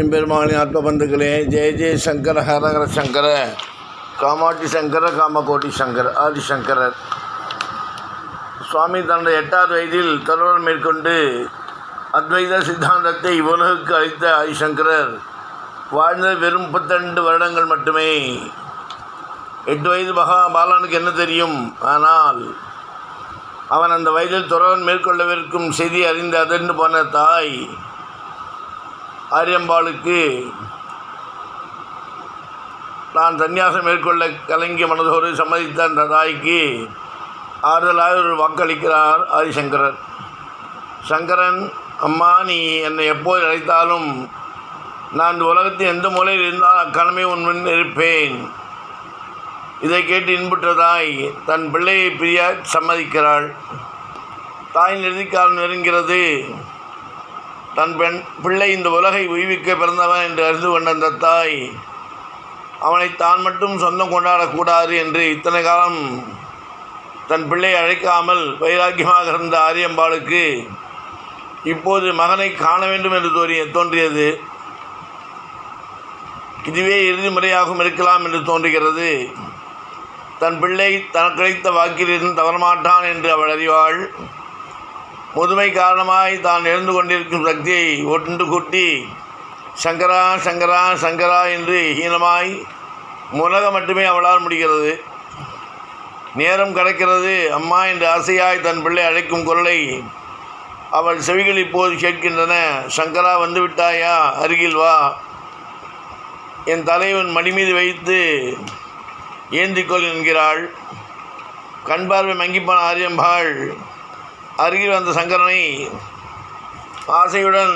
எம்பெருமானின் ஆத்ம பந்துக்களே ஜெய ஜெய சங்கர ஹரஹர சங்கர காமாட்சி சங்கர காமகோட்டி சங்கர் ஆதிசங்கரர் சுவாமி தன்னுடைய எட்டாவது வயதில் தொடர்பு மேற்கொண்டு அத்வைத சித்தாந்தத்தை உலகுக்கு அளித்த ஆதிசங்கரர் வாழ்ந்த வெறும் முப்பத்திரெண்டு வருடங்கள் மட்டுமே. எட்டு வயது மகா பாலனுக்கு என்ன தெரியும்? ஆனால் அவன் அந்த வயதில் துறவன் மேற்கொள்ளவிருக்கும் செய்தி அறிந்து அதிர்ந்து போன தாய் ஆரியம்பாளுக்கு நான் சன்னியாசம் மேற்கொள்ள கலங்கிய மனதோடு சம்மதித்த அந்த தாய்க்கு ஆறுதலாக ஒரு வாக்களிக்கிறார் ஆதிசங்கரன் சங்கரன் அம்மா நீ என்னை எப்போது அழைத்தாலும் நான் இந்த உலகத்தின் எந்த மூலையில் இருந்தால் அக்கணமே உன் இருப்பேன். இதை கேட்டு இன்புற்ற தாய் தன் பிள்ளையை பிரிய சம்மதிக்கிறாள். தாயின் இறுதிக்காலம் நெருங்கிறது. தன் பெண் பிள்ளை இந்த உலகை உய்விக்க பிறந்தவன் என்று அறிந்து கொண்ட அந்த தாய் அவனை தான் மட்டும் சொந்தம் கொண்டாடக்கூடாது என்று இத்தனை காலம் தன் பிள்ளையை அழைக்காமல் வைராக்கியமாக இருந்த ஆரியம்பாளுக்கு இப்போது மகனை காண வேண்டும் என்று தோறிய தோன்றியது. இதுவே இறுதி முறையாகவும் இருக்கலாம் என்று தோன்றுகிறது. தன் பிள்ளை தனக்கு கிடைத்த வாக்கிலிருந்து தவறமாட்டான் என்று அவள் அறிவாள். முதுமை காரணமாய் தான் எழுந்து கொண்டிருக்கும் சக்தியை ஒன்று கூட்டி சங்கரா சங்கரா சங்கரா என்று ஹீனமாய் முலக மட்டுமே அவளால் முடிகிறது. நேரம் கடக்கிறது. அம்மா என்று ஆசையாய் தன் பிள்ளை அழைக்கும் குரலை அவள் செவிகள் இப்போது கேட்கின்றன. சங்கரா வந்து விட்டாயா? அருகில் வா. என் தலைவன் மடி மீது வைத்து ஏந்திக்கொள் என்கிறாள். கண் பார்வை ஆரியம்பாள். அருகில் வந்த சங்கரனை ஆசையுடன்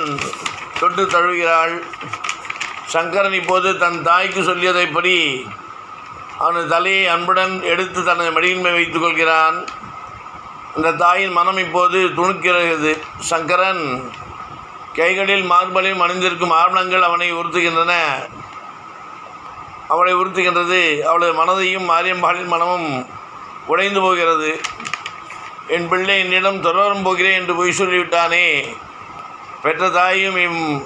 தொட்டு தழுவுகிறாள். சங்கரன் இப்போது தன் தாய்க்கு சொல்லியதைப்படி அவனது தலையை அன்புடன் எடுத்து தனது மடியின்மை வைத்துக் கொள்கிறான். அந்த தாயின் மனம் இப்போது துணுக்கிறது. சங்கரன் கைகளில் மார்பலில் அணிந்திருக்கும் ஆவணங்கள் அவனை உறுத்துகின்றன. அவளை உறுத்துகின்றது. அவளது மனதையும் மாரியம்பாளின் மனமும் உடைந்து போகிறது. என் பிள்ளை என்னிடம் தொடரும் போகிறேன் என்று பொய் சொல்லிவிட்டானே. பெற்ற தாயும் இம்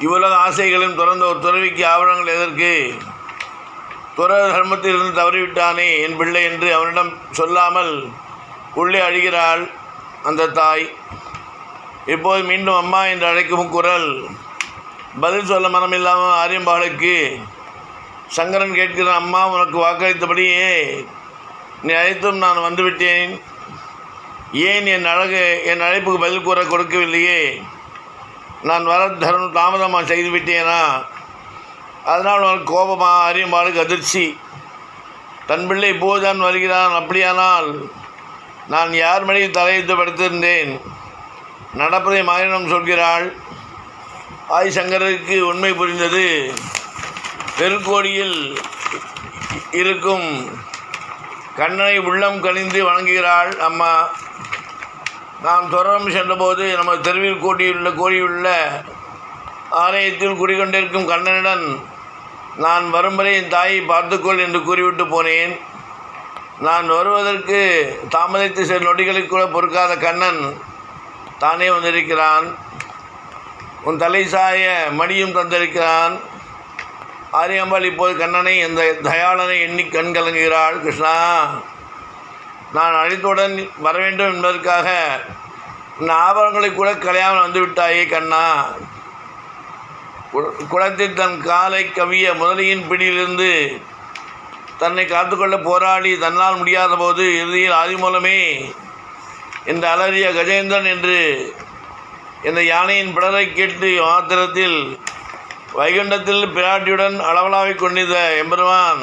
இவ்வுலக ஆசைகளையும் துறந்த ஒரு துறவிக்கு ஆவணங்கள் எதற்கு? துற தர்மத்திலிருந்து தவறிவிட்டானே என் பிள்ளை என்று அவனிடம் சொல்லாமல் உள்ளே அழுகிறாள் அந்த தாய். இப்போது மீண்டும் அம்மா என்று அழைக்கும் குரல். பதில் சொல்ல மனமில்லாமல் ஆரியம்பாளுக்கு சங்கரன் கேட்கிறான் அம்மா உனக்கு வாக்களித்தபடியே நீ அழைத்தும் நான் வந்துவிட்டேன். ஏன் என் அழகு என் அழைப்புக்கு பதில் கூற கொடுக்கவில்லையே? நான் வர தரும் தாமதமாக செய்துவிட்டேனா? அதனால் உனக்கு கோபமா அறியம்பாளுக்கு அதிர்ச்சி. தன் பிள்ளை இப்போதுதான் வருகிறான் அப்படியானால் நான் யார் மடியில் தலையிட்டு படுத்திருந்தேன்? நடப்பதை மாறினம் சொல்கிறாள். ஆதிசங்கருக்கு உண்மை புரிந்தது. பெருக்கோடியில் இருக்கும் கண்ணனை உள்ளம் கனிந்து வணங்குகிறாள் அம்மா. நாம் துறவம் சென்றபோது நமது தெருவில் கூட்டியுள்ள கூடியுள்ள ஆலயத்தில் குடிகொண்டிருக்கும் கண்ணனிடம் நான் வரும் வரை என் தாயை பார்த்துக்கொள் என்று கூறிவிட்டு போனேன். நான் வருவதற்கு தாமதித்து சில நொடிகளில் கூட பொறுக்காத கண்ணன் தானே வந்திருக்கிறான். உன் தலை சாய மடியும் தந்திருக்கிறான். ஆரியம்பாள் இப்போது கண்ணனை எந்த தயாளனை எண்ணி கண் கலங்குகிறாள் கிருஷ்ணா? நான் அழைத்தவுடன் வர வேண்டும் என்பதற்காக இந்த ஆபரணங்களை கூட கலையாமல் வந்துவிட்டாயே கண்ணா. கு- குளத்தில் தன் காலை கவிய முதலியின் பிடியிலிருந்து தன்னை காத்துக்கொள்ள போராடி தன்னால் முடியாத போது இறுதியில் ஆதி மூலமே இந்த அலறிய கஜேந்திரன் என்று இந்த யானையின் பிடரை கேட்டு மாத்திரத்தில் வைகுண்டத்தில் பிராட்டியுடன் அளவலாவிக் கொண்டிருந்த எம்பெருமான்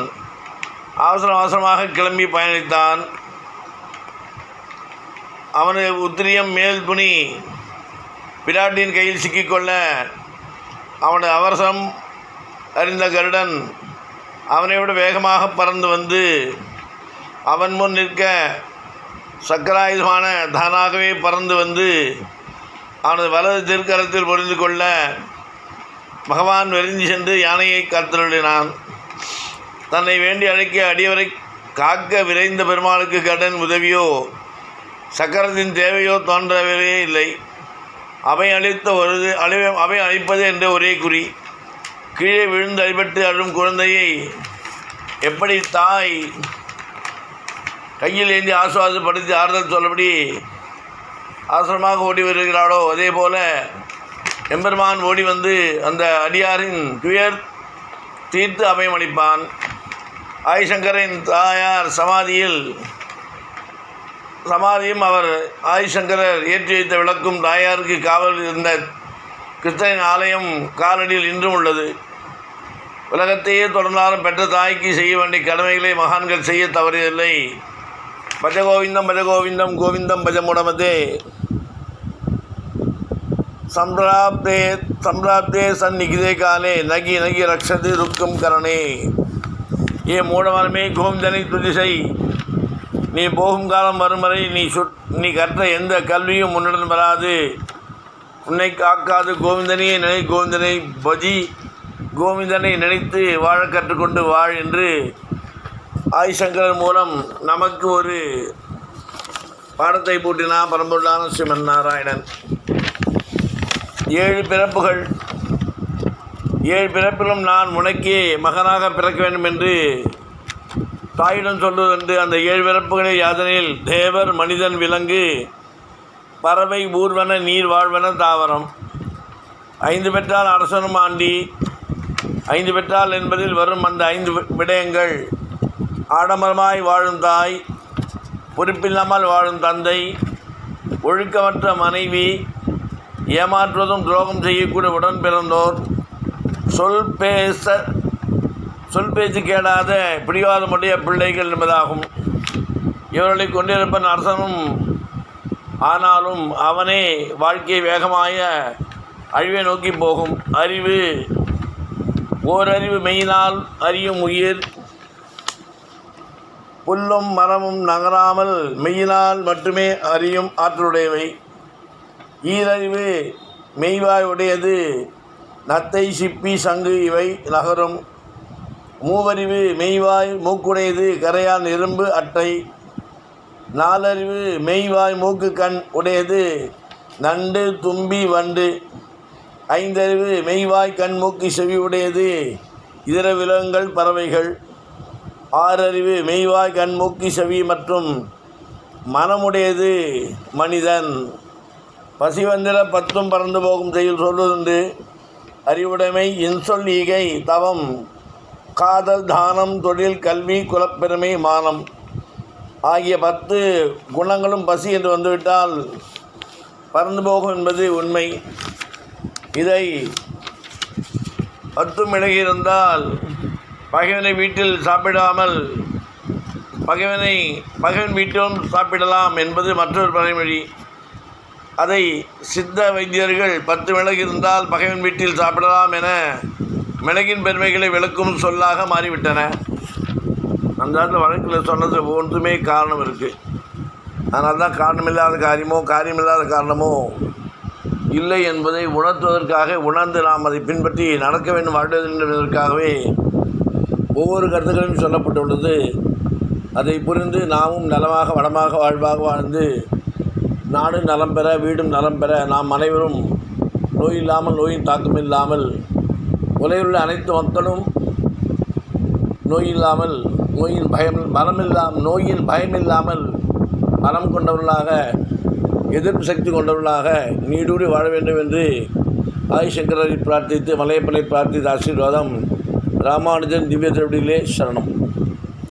அவசர அவசரமாக கிளம்பி பயணித்தான். அவனது உத்திரியம் மேல் துணி பிராட்டியின் கையில் சிக்கிக்கொள்ள அவனது அவசரம் அறிந்த கருடன் அவனை விட வேகமாக பறந்து வந்து அவன் முன் நிற்க சக்கராயுதமான தானாகவே பறந்து வந்து அவனது வலது திருக்கரத்தில் பொறிந்து கொள்ள பகவான் விரைந்து சென்று யானையை காத்தருளினான். தன்னை வேண்டி அழைக்க அடியவரை காக்க விரைந்த பெருமாளுக்கு கடன் உதவியோ சக்கரத்தின் தேவையோ தோன்றவே இல்லை. அவை அளித்த ஒரு அழி அவை அழிப்பது என்ற ஒரே குறி. கீழே விழுந்து அடிபட்டு அழும் குழந்தையை எப்படி தாய் கையில் ஏந்தி ஆசுவாசப்படுத்தி ஆறுதல் சொல்லபடி அவசரமாக ஓடி வருகிறாளோ அதே போல எம்பெருமான் ஓடி வந்து அந்த அடியாரின் துயர் தீர்த்து அபயம் ஆயிசங்கரின் தாயார் சமாதியில் சமாதியும் அவர் ஆதிசங்கரர் ஏற்றி வைத்த விளக்கும் தாயாருக்கு காவல் இருந்த கிருஷ்ணனின் ஆலயம் காலடியில் இன்றும் உள்ளது. உலகத்தையே தொடர்ந்தாலும் பெற்ற தாய்க்கு செய்ய வேண்டிய கடமைகளை மகான்கள் செய்ய தவறியதில்லை. பஜகோவிந்தம் பஜகோவிந்தம் கோவிந்தம் பஜமுடமதே. சம்ராப்தே சம்பிராப்தே சந்நிகிதே காலே நகி நகி ரக்ஷது ருக்கும் கரணே ஏ மூடமரமே கோவிந்தனை துதி நீ போகும் காலம் வரும் வரை நீ சுட் நீ கற்ற எந்த கல்வியும் உன்னுடன் வராது. உன்னை காக்காது கோவிந்தனையே நினை கோவிந்தனை பஜி கோவிந்தனை நினைத்து வாழ கற்றுக்கொண்டு வாழ் என்று ஆதிசங்கரர் மூலம் நமக்கு ஒரு பாடத்தை பூட்டினா பரம்பொருளான ஸ்ரீமன் நாராயணன். ஏழு பிறப்புகள். ஏழு பிறப்பிலும் நான் உனக்கே மகனாக பிறக்க வேண்டும் என்று தாயிடம் சொல்வதென்று அந்த ஏழு பிறப்புகளை யாதனில் தேவர் மனிதன் விலங்கு பறவை ஊர்வன நீர் வாழ்வன தாவரம். ஐந்து பெற்றால் அரசனும் ஆண்டி. ஐந்து பெற்றால் என்பதில் வரும் அந்த ஐந்து விடயங்கள். ஆடம்பரமாய் வாழும் தாய் பொறுப்பில்லாமல் வாழும் தந்தை ஒழுக்கமற்ற மனைவி ஏமாற்றுவதும் துரோகம் செய்யக்கூடிய உடன் பிறந்தோர். சொல் பேச சொல் பேச்சு கேடாத பிடிவாதமுடைய பிள்ளைகள் என்பதாகும். இவர்களை கொண்டிருப்பன் அரசனும் ஆனாலும் அவனே வாழ்க்கை வேகமாய அழிவை நோக்கி போகும். அறிவு ஓரறிவு மெய்யினால் அறியும் உயிர். புல்லும் மரமும் நகராமல் மெய்யினால் மட்டுமே அறியும் ஆற்றலுடையவை. ஈரறிவு மெய்வாய் உடையது. நத்தை சிப்பி சங்கு இவை நகரும். மூவறிவு மெய்வாய் மூக்குடையது கரையான் இரும்பு அட்டை. நாலறிவு மெய்வாய் மூக்கு கண் உடையது நண்டு தும்பி வண்டு. ஐந்தறிவு மெய்வாய் கண் மூக்கு செவி உடையது இதர விலங்குகள் பறவைகள். ஆறறிவு மெய்வாய் கண் மூக்கு செவி மற்றும் மனமுடையது மனிதன். பசி வந்திட பத்தும் பறந்து போகும் செயல் சொல்வதுண்டு அறிவுடைமை இன்சொல் ஈகை தவம் காதல் தானம் தொழில் கல்வி குலப்பெருமை மானம் ஆகிய பத்து குணங்களும் பசி என்று வந்துவிட்டால் பறந்து போகும் என்பது உண்மை. இதை பத்தும் இருந்தால் பகைவனை வீட்டில் சாப்பிடாமல் பகைவனை பகைவன் வீட்டிலும் சாப்பிடலாம் என்பது மற்றொரு பழமொழி. அதை சித்த வைத்தியர்கள் பத்து மிளகு இருந்தால் பகைவன் வீட்டில் சாப்பிடலாம் என மிளகின் பெருமைகளை விளக்கும் சொல்லாக மாறிவிட்டன. அந்த காலத்தில் வழக்கில் சொன்னது ஒன்றுமே காரணம் இருக்குது அதனால தான் காரணமில்லாத காரியமோ காரியமில்லாத காரணமோ இல்லை என்பதை உணர்த்துவதற்காக உணர்ந்து நாம் அதை பின்பற்றி நடக்க வேண்டும் வாழ வேண்டும் என்பதற்காகவே ஒவ்வொரு கருத்துக்களும் சொல்லப்பட்டுள்ளது. அதை புரிந்து நாமும் நலமாக வளமாக வாழ்வாக வாழ்ந்து நாடு நலம் பெற வீடும் நலம் பெற நாம் அனைவரும் நோய் இல்லாமல் நோயின் தாக்கம் இல்லாமல் உலகிலுள்ள அனைத்து மக்களும் நோய் இல்லாமல் நோயின் பயம் பலம் இல்லாமல் நோயின் பயம் இல்லாமல் பலம் கொண்டவர்களாக எதிர்ப்பு சக்தி கொண்டவர்களாக நீடூடி வாழ வேண்டும் என்று ஆதிசங்கரை பிரார்த்தித்து மலையப்பனை பிரார்த்தித்த ஆசீர்வாதம். ராமானுஜன் திவ்ய திருவடிகளே சரணம்.